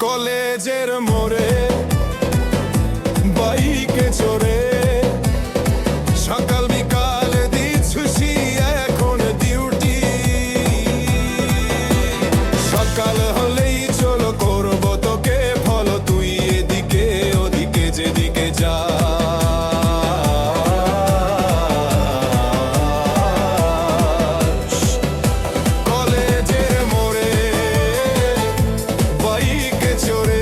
কলেজের দিকে চড়ে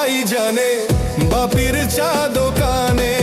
সবাই জানে বাপির চা দোকানে।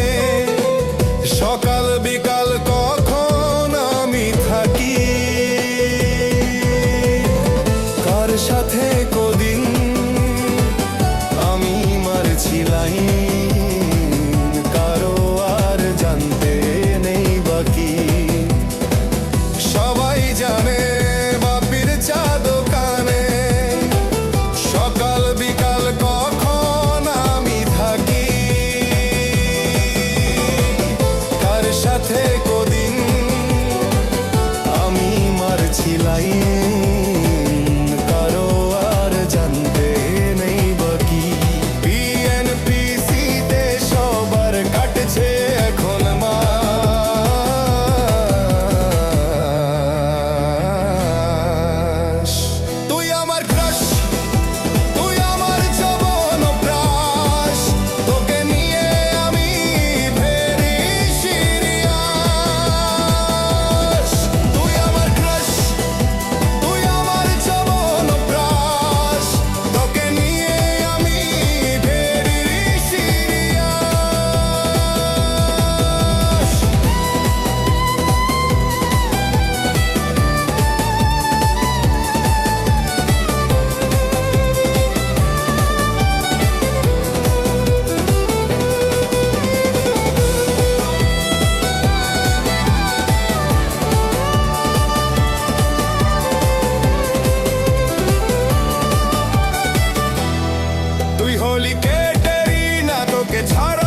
দুই হলি কেটেরি না তোকে ছাড়া